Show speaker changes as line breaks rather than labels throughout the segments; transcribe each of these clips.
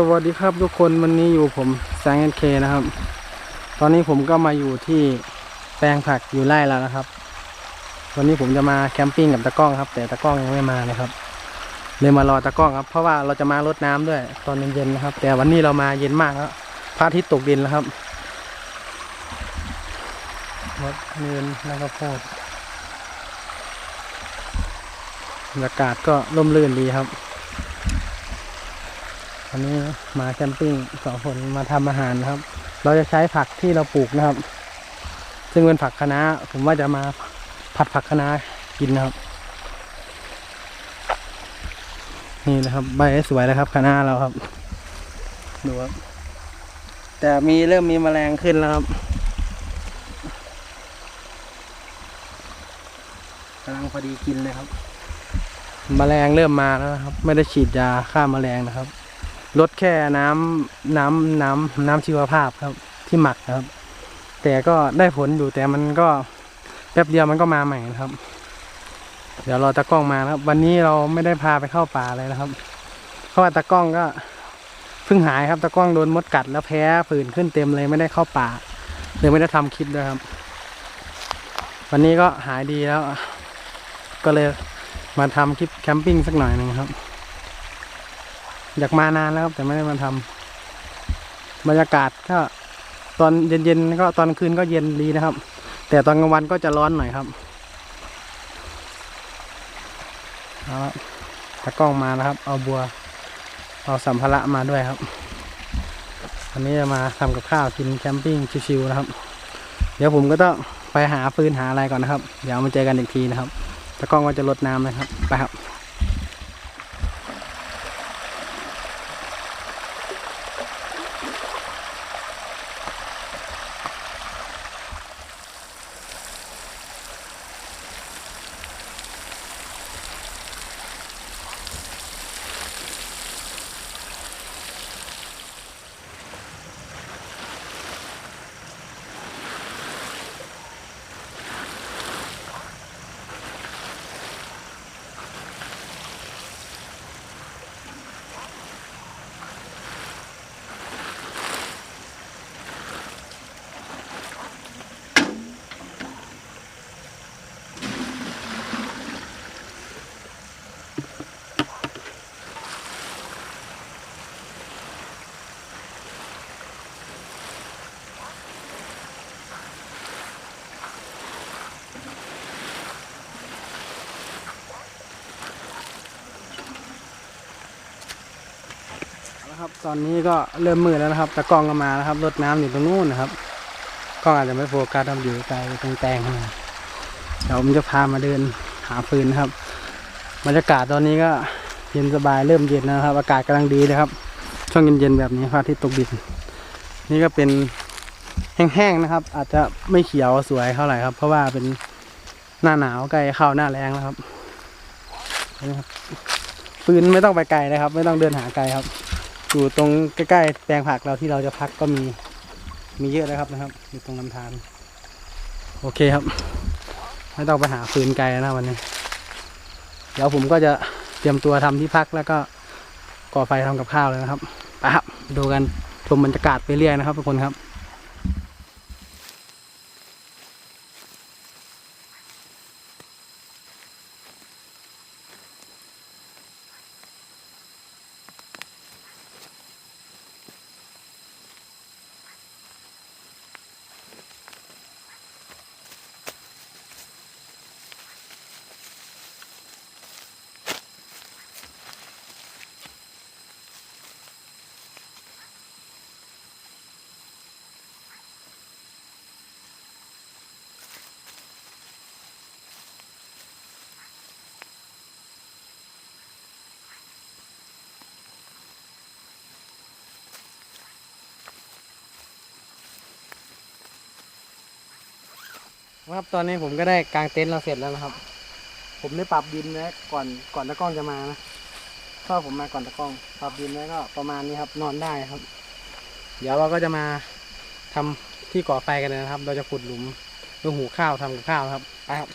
สวัสดีครับทุกคนวันนี้อยู่ผมแซงเอ็นเคนะครับ ตอนนี้ผมก็มาอยู่ที่แปลงผักอยู่ไร่แล้วนะครับ วันนี้ผมจะมาแคมปิ้งกับตะก้องครับ แต่ตะก้องยังไม่มานะครับเลยมารอตะก้องครับ เพราะว่าเราจะมารดน้ำด้วย ตอนเย็นๆนะครับ แต่วันนี้เรามาเย็นมากแล้วพระอาทิตย์ตกดินแล้วครับรดเนินแล้วก็โพดบรรยากาศก็ร่มรื่นดีครับ วันนี้มาแคมปิ้งสองคนมาทำอาหารนะครับ เราจะใช้ผักที่เราปลูกนะครับ ซึ่งเป็นผักคะน้าผมว่าจะมาผัดผักคะน้ากินนะครับ นี่นะครับ ใบสวยแล้วครับคะน้าเราครับ ดูครับ แต่มีเริ่มมีแมลงขึ้นแล้วครับกำลังพอดีกินเลยครับแมลงเริ่มมาแล้วนะครับ ไม่ได้ฉีดยาฆ่าแมลงนะครับ ลดแค่น้ำน้ำน้ำน้ำชีวภาพครับ ที่หมักครับ แต่ก็ได้ผลอยู่แต่มันก็แป๊บเดียวมันก็มาใหม่นะครับ เดี๋ยวรอตากล้องมาครับ วันนี้เราไม่ได้พาไปเข้าป่าเลยนะครับ เพราะว่าตากล้องก็เพิ่งหายครับตากล้องโดนมดกัดแล้วแพ้ผื่นขึ้นเต็มเลยไม่ได้เข้าป่าเลยไม่ได้ทำคลิปด้วยครับ วันนี้ก็หายดีแล้ว ก็เลยมาทำคลิปแคมปิ้งสักหน่อยหนึ่งครับ อยากมานานแล้วครับ แต่ไม่ได้มาทำบรรยากาศก็ตอนเย็นๆก็ตอนคืนก็เย็นดีนะครับ แต่ตอนกลางวันก็จะร้อนหน่อยครับเอาละตะกล้องมานะครับ เอาบัว เอาสัมภาระมาด้วยครับวันนี้จะมาทำกับข้าวกินแคมปิ้งชิวๆนะครับ เดี๋ยวผมก็ต้องไปหาฟืนหาอะไรก่อนนะครับ เดี๋ยวมาเจอกันอีกทีนะครับตะกล้องก็จะลดน้ำนะครับ ไปครับ ตอนนี้ก็เริ่มมืดแล้วนะครับตะกล้องก็มานะครับรดน้ำอยู่ตรงนู้นนะครับกล้องอาจจะไม่โฟกัสทำอยู่ไกลตรงแตงข้างในเดี๋ยวผมจะพามาเดินหาฟืนนะครับบรรยากาศตอนนี้ก็เย็นสบายเริ่มเย็นนะครับ อากาศกำลังดีนะครับ ช่วงเย็นๆแบบนี้พระอาทิตย์ตกดิน นี่ก็เป็นแห้งๆนะครับ อาจจะไม่เขียวสวยเท่าไหร่ครับ เพราะว่าเป็นหน้าหนาวใกล้เข้าหน้าแรงแล้วครับฟืนไม่ต้องไปไกลนะครับ ไม่ต้องเดินหาไกลครับ อยู่ตรงใกล้ๆแปลงผักเราที่เราจะพักก็มีมีเยอะนะครับนะครับ อยู่ตรงลำธารโอเคครับ ไม่ต้องไปหาฟืนไกลนะวันนี้ เดี๋ยวผมก็จะเตรียมตัวทำที่พักแล้วก็ก่อไฟทำกับข้าวเลยนะครับไปครับดูกันชมบรรยากาศไปเรื่อยนะครับทุกคนครับ ครับตอนนี้ผมก็ได้กางเต็นท์เราเสร็จแล้วนะครับ ผมได้ปรับดินนะก่อนก่อนตะกล้องจะมานะเพราผมมาก่อนตะกล้อง ปรับดินไว้ก็ประมาณนี้ครับ นอนได้ครับ เดี๋ยวเราก็จะมาทำที่ก่อไฟกันนะครับ เราจะขุดหลุมดูหูข้าวทำกับข้าวครับไปครับ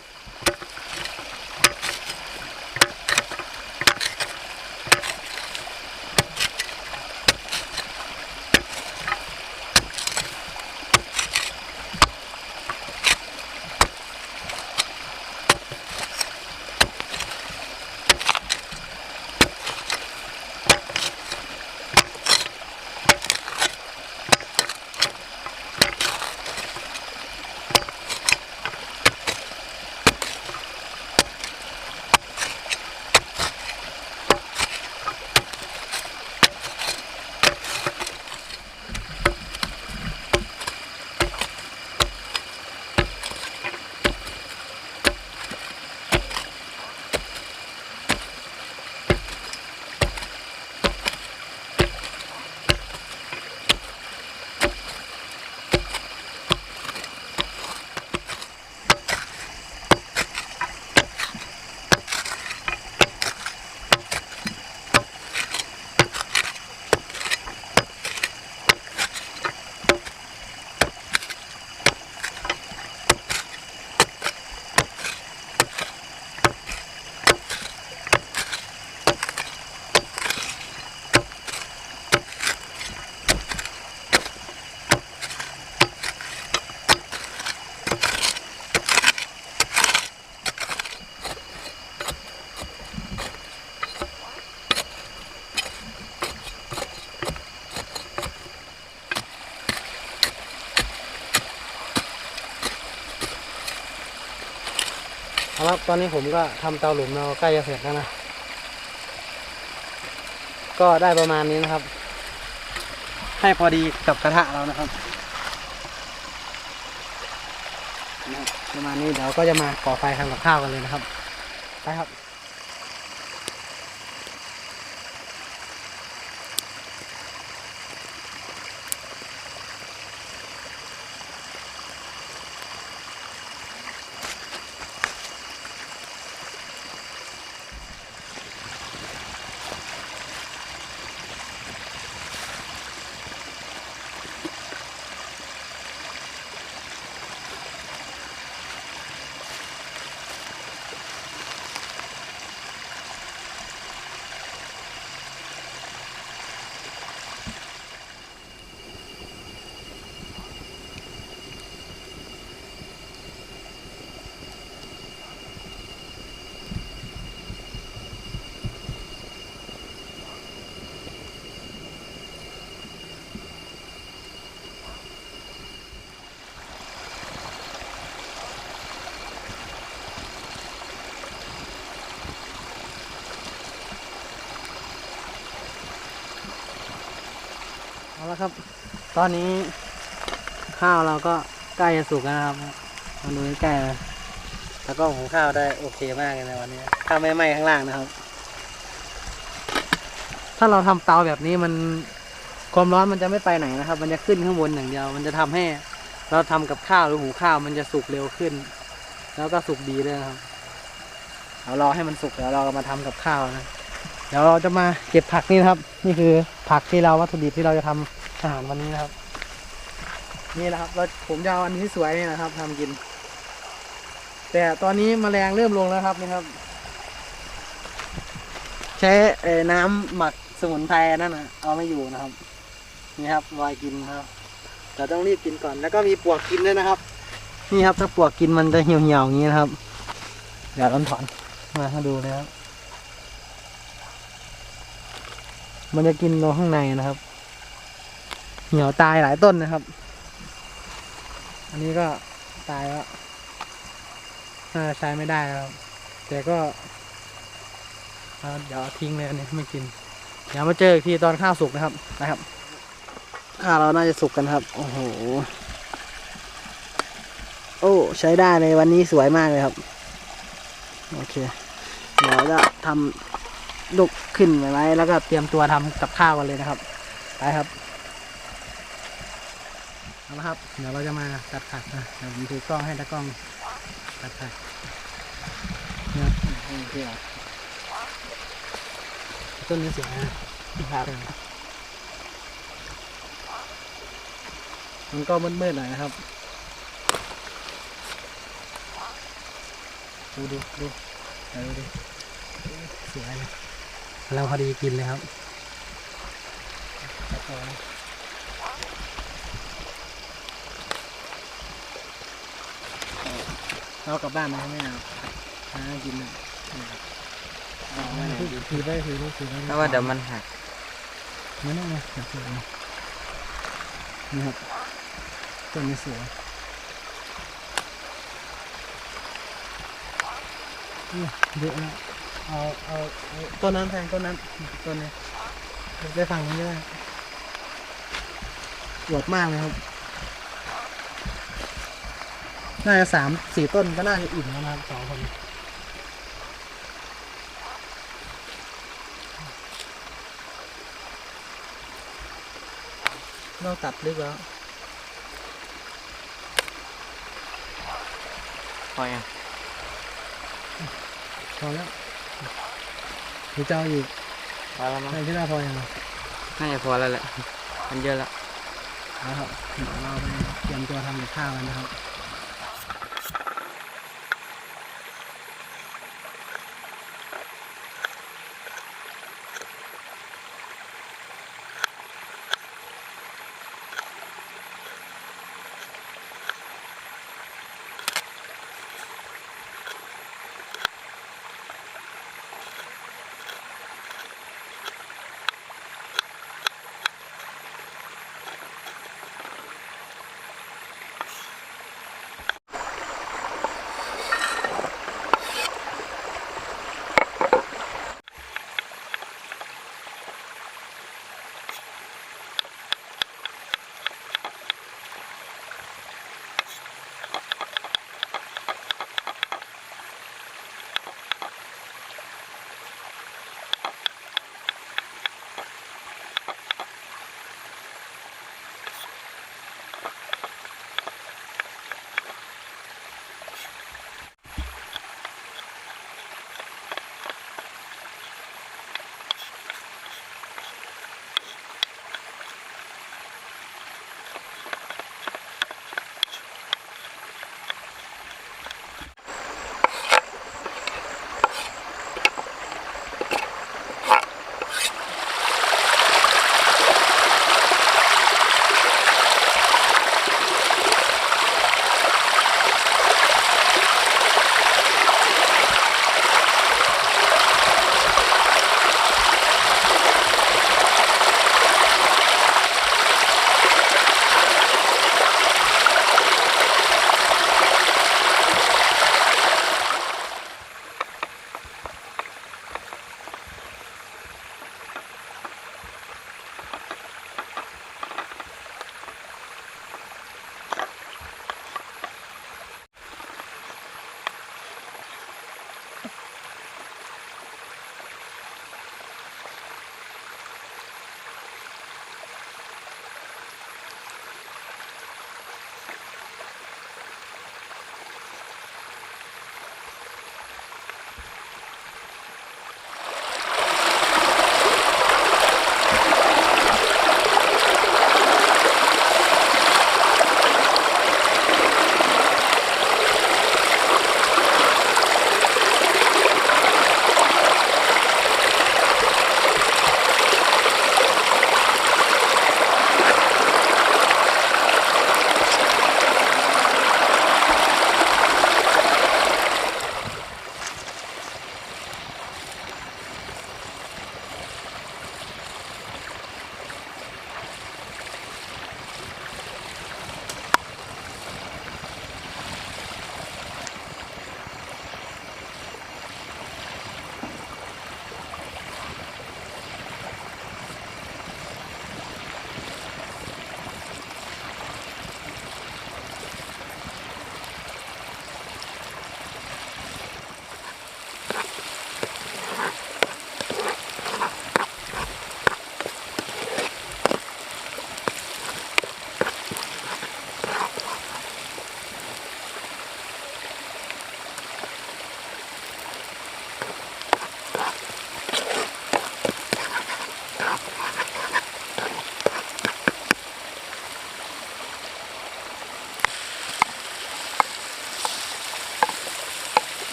ตอนนี้ผมก็ทำเตาหลุมเราใกล้จะเสร็จแล้วนะ ก็ได้ประมาณนี้นะครับ ให้พอดีกับกระทะเรานะครับนะครับประมาณนี้เดี๋ยวก็จะมาก่อไฟทำกับข้าวกันเลยนะครับ ไปครับ เอาละครับ ตอนนี้ข้าวเราก็ใกล้จะสุกแล้วนะครับมาดูใกล้ๆเลยแล้วก็หุงข้าวได้โอเคมากเลยในวันนี้ข้าวไม่ไหม้ข้างล่างนะครับ ถ้าเราทำเตาแบบนี้มันความร้อนมันจะไม่ไปไหนนะครับ มันจะขึ้นข้างบนอย่างเดียว มันจะทำให้เราทำกับข้าวหรือหุงข้าวมันจะสุกเร็วขึ้น แล้วก็สุกดีด้วยครับ เอารอให้มันสุกเดี๋ยวเราก็มาทำกับข้าวนะ เดี๋ยวเราจะมาเก็บผักนี่นะครับ นี่คือผักที่เราวัตถุดิบที่เราจะทำอาหารวันนี้นะครับ นี่นะครับเราผมจะเอาอันที่สวยนี่นะครับทำกิน แต่ตอนนี้แมลงเริ่มลงแล้วครับนี่ครับ ใช้น้ำหมักสมุนไพรนั่นนะเอาไม่อยู่นะครับ นี่ครับรอยกินครับเราต้องรีบกินก่อนแล้วก็มีปวกกินด้วยนะครับ นี่ครับถ้าปวกกินมันจะเหี่ยวๆอย่างนี้นะครับเดี๋ยวเราถอนมาให้ดูเลยครับ มันจะกินตรงข้างในนะครับ เหี่ยวตายหลายต้นนะครับ อันนี้ก็ตายแล้วน่าใช้ไม่ได้แล้วครับ แต่ก็เดี๋ยวทิ้งเลยอันนี้ไม่กิน เดี๋ยวมาเจออีกทีตอนข้าวสุกนะครับนะครับข้าวเราน่าจะสุกกันครับ โอ้โห โอ้ใช้ได้เลยวันนี้สวยมากเลยครับ โอเค เดี๋ยวจะทำ ลุกขึ้นไว้ไว้แล้วก็เตรียมตัวทำกับข้าวกันเลยนะครับ ไปครับเอาละครับ เดี๋ยวเราจะมาตัดผักนะเดี๋ยวผมถือกล้องให้ตากล้องตัดผักเนี่ยโอเคอะต้นนี้สวยนะครับมันก็มืดๆหน่อยนะครับ ดูดูดูดี๋ยวดูดิสวยเลย เราพอดีกินเลยครับเรากลับบ้านไหมไม่เอาหากินเลยถือไปถือไปถือไป
เพราะว่าเดี๋ยวมันหัก
ไม่ต้องนะเดี๋ยวถือนะนี่ครับต้นนี้สวยนี่เยอะนะเอา เอาเอาต้นนั้นแทนต้นนั้นต้นนี้ได้ฟังนี้ได้อวดมากเลยครับ น่าจะสามสี่ต้นก็น่าจะอิ่มแล้วนะครับสองคนเราตัดลึกแล้ว
พอยัง
พอแล้ว หรือจะเอาอีก
พอแล้วมั้ง
ไม่คิดว่าพอยังไง
น่าจะพอแล้วแหละมันเยอะแล้ว
นะครับเดี๋ยวเราไปเตรียมตัวทำกับข้าวกันนะครับ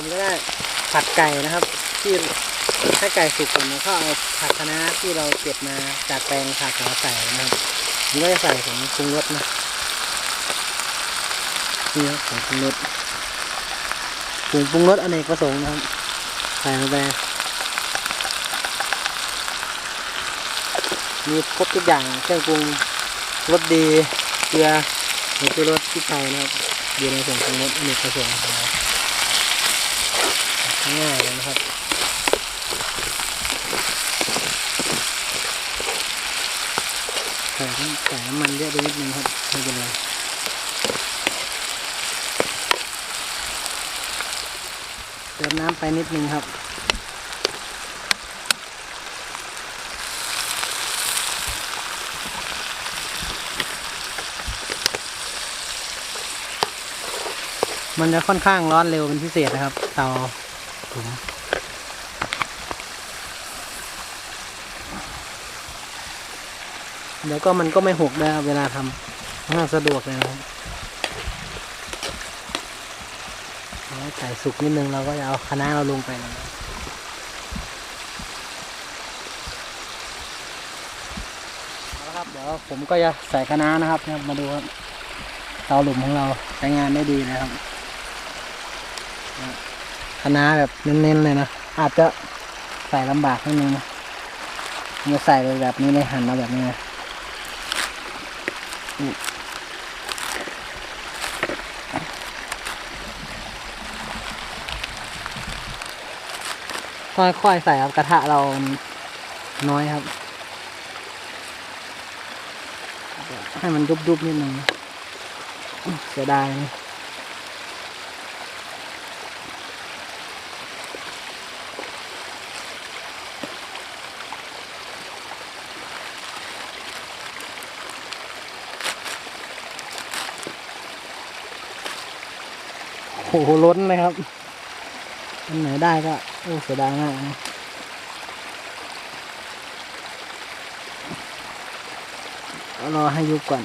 ผมก็ได้ผัดไก่นะครับ ที่ให้ไก่สุกก่อนแล้วก็เอาผักคะน้าที่เราเก็บมาจากแปลงผักมาใส่นะครับผมก็จะใส่ผงปรุงรสนะนี่ครับผงปรุงรสผงปรุงรสอเนกประสงค์นะครับใส่ลงไปมีครบทุกอย่างเครื่องปรุงรสดีเกลือหรือรสพริกไทยนะครับอยู่ในผงปรุงรสอเนกประสงค์ของเรา ง่ายเลยนะครับใส่น้ำใส่น้ำมันเยอะไปนิดนึงครับไม่เป็นไรเติมน้ำไปนิดนึงครับมันจะค่อนข้างร้อนเร็วเป็นพิเศษนะครับ เตา ถุงเดี๋ยวก็มันก็ไม่หกได้เวลาทำน่าสะดวกเลยนะครับให้ไก่สุกนิดนึงเราก็จะเอาคณะเราลงไปเลยนะเอาละครับ เดี๋ยวผมก็จะใส่คะนะครับนะครับมาดูครับเตาหลุมของเราใช้งานได้ดีนะครับ คะน้าแบบเน้นๆเลยนะ อาจจะใส่ลำบากนิดนึงนะมันจะใส่ไปแบบนี้เลยหั่นมาแบบนี้นะค่อยๆใส่ครับกระทะเราน้อยครับ ให้มันยุบๆนิดนึงนะเสียดายนะ โอ้โหล้นเลยครับอันไหนได้ก็โอ้เสียดายมากนะรอให้ยุบก่อน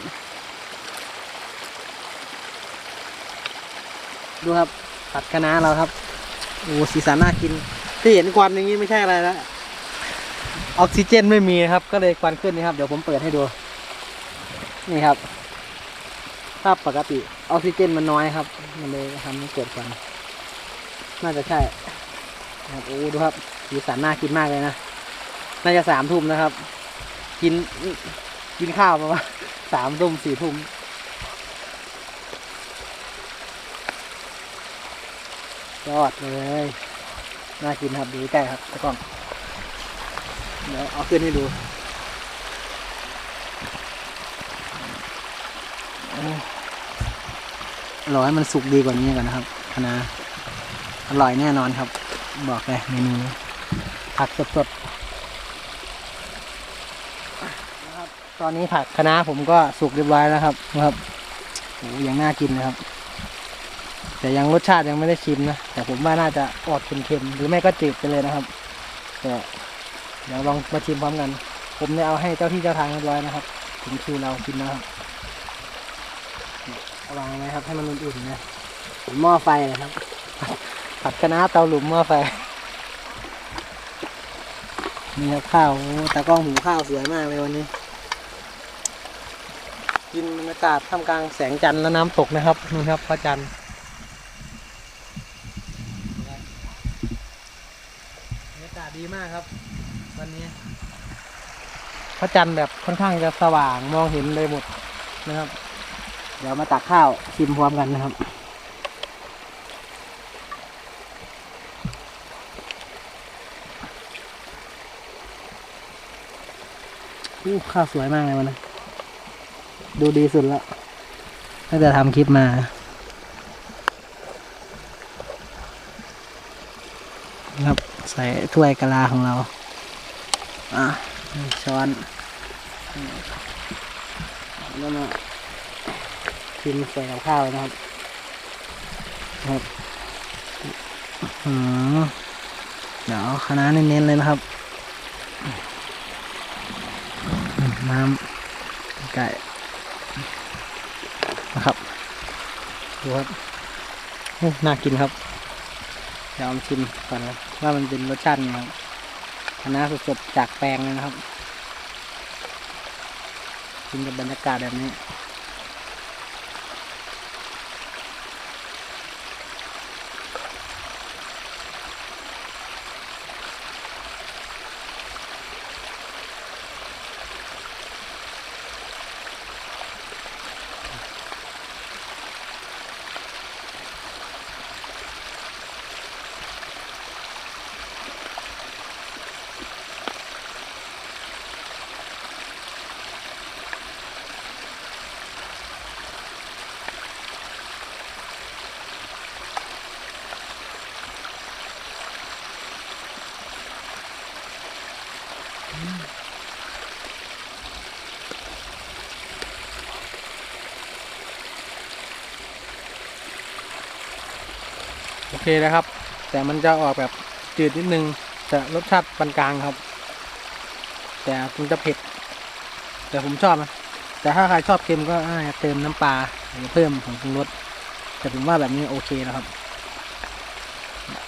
ดูครับผัดคะน้าเราครับ โอ้สีสันน่ากิน ที่เห็นควันอย่างนี้ไม่ใช่อะไรแล้วออกซิเจนไม่มีครับ ก็เลยควันขึ้นนะครับ เดี๋ยวผมเปิดให้ดู นี่ครับ ถ้าปกติออกซิเจนมันน้อยครับ มันเลยทำให้เกิดควันน่าจะใช่ครับโอ้ดูครับสีสันน่ากินมากเลยนะน่าจะสามทุ่มนะครับ กินกินข้าวประมาณสามทุ่มสี่ทุ่มยอดเลยน่ากินครับดูใกล้ครับตะกล้องเดี๋ยวเอาขึ้นให้ดู รอให้มันสุกดีกว่านี้ก่อนนะครับคณะอร่อยแน่นอนครับ บอกเลยเมนูนี้ผักสดๆนะครับ ตอนนี้ผักคะน้าผมก็สุกเรียบร้อยแล้วครับนะครับโอ้ยังน่ากินนะครับ แต่ยังรสชาติยังไม่ได้ชิมนะแต่ผมว่าน่าจะออกเค็มๆหรือไม่ก็จืดไปเลยนะครับแต่เดี๋ยวลองมาชิมพร้อมกัน ผมเนี่ยเอาให้เจ้าที่เจ้าทางเรียบร้อยนะครับถึงคิวเรากินนะครับ วางไว้ครับ ให้มันอุ่นๆนะหม้อไฟนะครับ ผัดคะน้าเตาหลุมหม้อไฟนี่ครับข้าวตากล้องหูข้าวสวยมากเลยวันนี้ กินบรรยากาศท่ามกลางแสงจันทร์และน้ำตกนะครับนู่นครับพระจันทร์บรรยากาศดีมากครับ วันนี้ พระจันทร์แบบค่อนข้างจะสว่างมองเห็นเลยหมดนะครับ เดี๋ยวมาตักข้าวชิมพร้อมกันนะครับอู้ข้าวสวยมากเลยวันนะ ดูดีสุดแล้วตั้งแต่ทำคลิปมาครับใส่ถ้วยกะลาของเรา อะช้อนแล้วมา ชิมใส่กับข้าวนะครับครับอืมเดี๋ยวคณะเน้นๆเลยนะครับ น้ำไก่นะครับดูครับน่ากินครับเดี๋ยวเอามาชิมก่อนนะว่ามันเป็นรสชาติยังไงครับคณะสดๆจากแปลงเลยนะครับกินกับบรรยากาศแบบนี้ เคนะครับ แต่มันจะออกแบบจืดนิดนึงแต่รสชาติปานกลางครับ แต่มันจะเผ็ด แต่ผมชอบนะแต่ถ้าใครชอบเค็มก็เติมน้ำปลาหรือเพิ่มของปรุงรสแต่ผมว่าแบบนี้โอเคนะครับ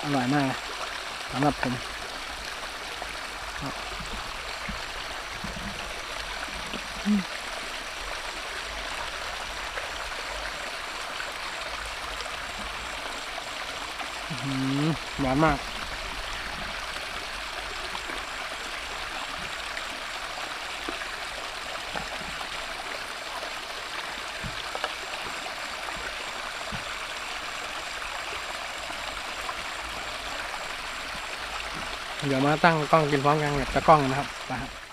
อร่อยมากสำหรับผมอืมอื้อหือหวานมากเดี๋ยวมาตั้งกล้องกินพร้อมกันกับตะกล้องนะครับไปครับ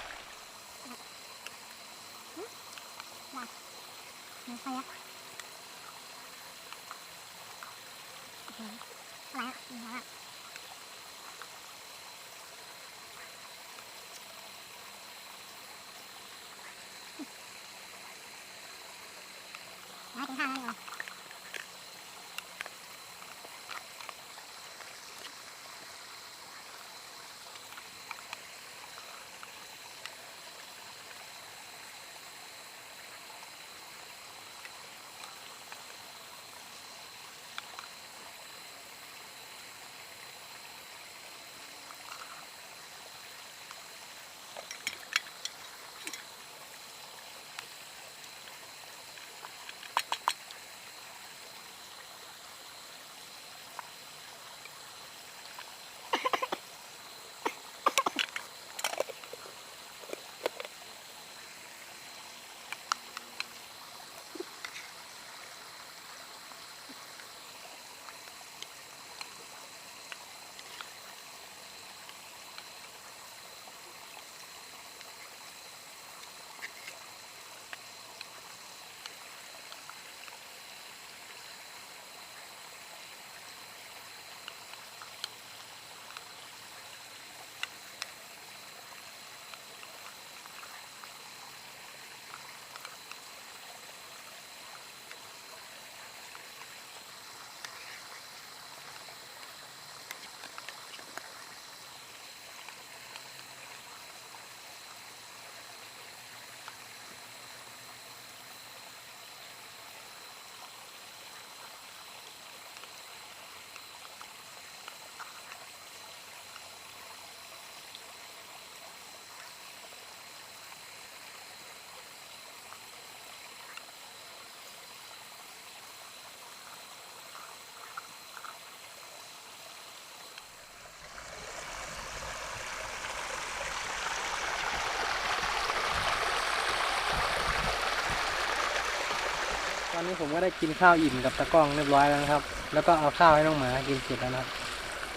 นี้
ผมก็ได้กินข้าวอิ่มกับตะกล้องเรียบร้อยแล้วนะครับ แล้วก็เอาข้าวให้น้องหมากินเสร็จแล้วนะครับ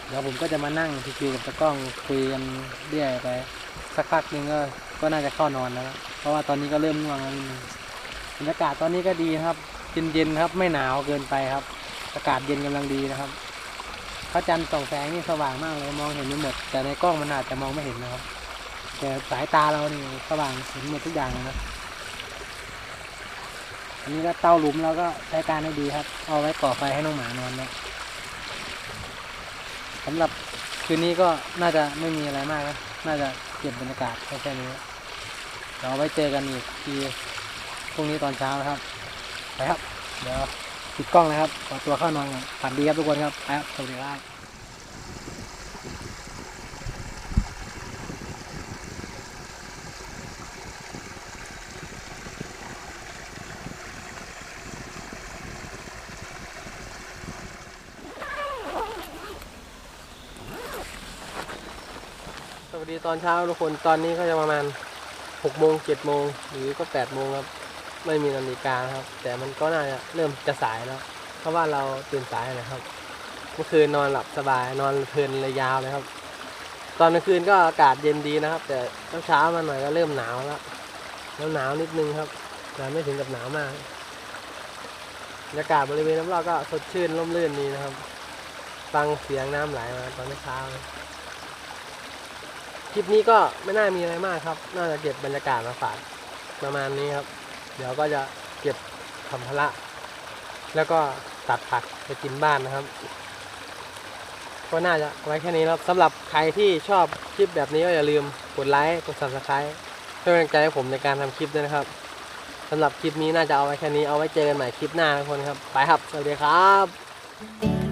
เดี๋ยวผมก็จะมานั่งชิวกับตะกล้องคุยกันเรื่อยไป สักพักหนึ่งก็ก็น่าจะเข้านอนแล้วนะเพราะว่าตอนนี้ก็เริ่มง่วงแล้วนิดนึงบรรยากาศตอนนี้ก็ดีครับเย็นๆครับไม่หนาวเกินไปครับ อากาศเย็นกำลังดีนะครับพระจันทร์ส่องแสงนี่สว่างมากเลยมองเห็นไม่หมด แต่ในกล้องมันอาจจะมองไม่เห็นนะครับ แต่สายตาเรานี่สว่างเห็นหมดทุกอย่างเลยนะ อันนี้ก็เตาหลุมเราก็ใช้การได้ดีครับ เอาไว้ก่อไฟให้น้องหมานอนนะสำหรับคืนนี้ก็น่าจะไม่มีอะไรมากนะน่าจะเก็บบรรยากาศแค่แค่นี้เราไว้เจอกันอีกทีพรุ่งนี้ตอนเช้านะครับไปครับ เดี๋ยวปิดกล้องนะครับขอตัวเข้านอนก่อนฝันดีครับทุกคนครับไปครับสวัสดีครับ
ดีตอนเช้าทุกคนตอนนี้ก็จะประมาณหกโมงเจ็ดโมงหรือก็แปดโมงครับไม่มีนาฬิกาครับ แต่มันก็น่าจะเริ่มจะสายแล้ว เพราะว่าเราตื่นสายนะครับเมื่อคืนนอนหลับสบายนอนเพลินเลยยาวเลยครับ ตอนกลางคืนก็อากาศเย็นดีนะครับ แต่เช้ามาหน่อยก็เริ่มหนาวแล้วแล้วหนาวนิดนึงครับแต่ไม่ถึงกับหนาวมากบรรยากาศบริเวณรอบๆก็สดชื่นร่มรื่นดีนะครับ ฟังเสียงน้ำไหลมาตอนเช้า คลิปนี้ก็ไม่น่ามีอะไรมากครับ น่าจะเก็บบรรยากาศมาฝากประมาณนี้ครับ เดี๋ยวก็จะเก็บสัมภาระแล้วก็ตัดผักไปกินบ้านนะครับ ก็น่าจะไว้แค่นี้ครับสำหรับใครที่ชอบคลิปแบบนี้ก็อย่าลืมกดไลค์กด subscribe เพื่อเป็นกำลังใจให้ผมในการทำคลิปด้วยนะครับสำหรับคลิปนี้น่าจะเอาไว้แค่นี้เอาไว้เจอกันใหม่คลิปหน้าทุกคนครับ ไปครับ สวัสดีครับ